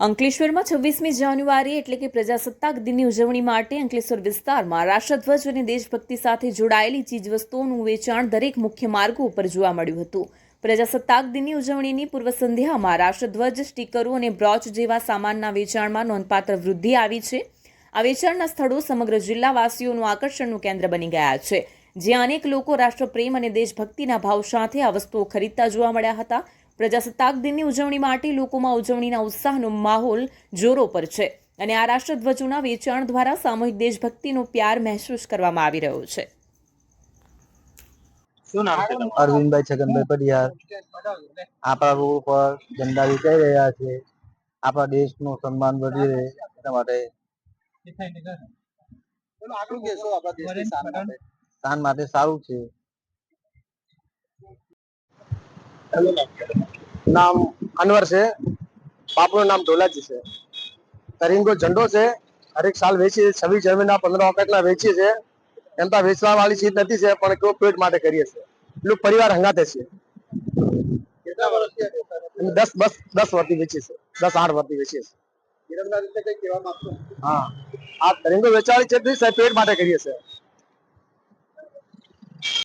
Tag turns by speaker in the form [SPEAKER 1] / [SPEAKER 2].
[SPEAKER 1] અંકલેશ્વરમાં છવ્વીસમી જાન્યુઆરી એટલે કે પ્રજાસત્તાક દિનની ઉજવણી માટે અંકલેશ્વર વિસ્તારમાં રાષ્ટ્રધ્વજ અને દેશભક્તિ સાથે જોડાયેલી ચીજવસ્તુઓનું વેચાણ દરેક મુખ્ય માર્ગો ઉપર જોવા મળ્યું હતું. પ્રજાસત્તાક દિનની ઉજવણીની પૂર્વ સંધ્યામાં રાષ્ટ્રધ્વજ, સ્ટીકરો અને બ્રોચ જેવા સામાનના વેચાણમાં નોંધપાત્ર વૃદ્ધિ આવી છે. આ વેચાણના સ્થળો સમગ્ર જિલ્લાવાસીઓનું આકર્ષણનું કેન્દ્ર બની ગયા છે. જ્યાં અનેક લોકો રાષ્ટ્રપ્રેમ અને દેશભક્તિના ભાવ સાથે આ વસ્તુઓ ખરીદતા જોવા મળ્યા હતા. પ્રજાસત્તાક દિનની ઉજવણી માટે લોકોમાં ઉજવણીના ઉત્સાહનો માહોલ જોરો પર છે અને આ રાષ્ટ્રધ્વજોના વેચાણ દ્વારા સામૂહિક દેશભક્તિનો પ્યાર મહેસૂસ કરવામાં આવી રહ્યો છે.
[SPEAKER 2] શું નામ છે તમારું?
[SPEAKER 3] અરવિંદભાઈ છગનભાઈ પડિયાર. આપણા રોડ પર ઝંડા વિચારી રહ્યા છે. આપણા દેશનું સન્માન વધી રહે એના માટે
[SPEAKER 2] શાન માટે?
[SPEAKER 3] સારું છે.
[SPEAKER 4] નામ અનવર છે. બાપુનું નામ ઢોલાજી છે. તરીંગો ઝંડો છે. હરેક સાલ વેચીએ છવ્વીસ જમીનના પંદર વખતના વેચીએ છે એમ તો વેચવા વાળી ચીજ નથી છે પણ કેવું પેટ માટે કરીએ છીએ. એટલું પરિવાર હંગાતે છે.
[SPEAKER 2] છે?
[SPEAKER 4] દસ બસ દસ વર્ષથી વેચીએ છીએ. દસ આઠ વર્ષથી વેચીએ છીએ. હા. આ તરીંગો વેચવાળી છે પેટ માટે કરીએ છીએ.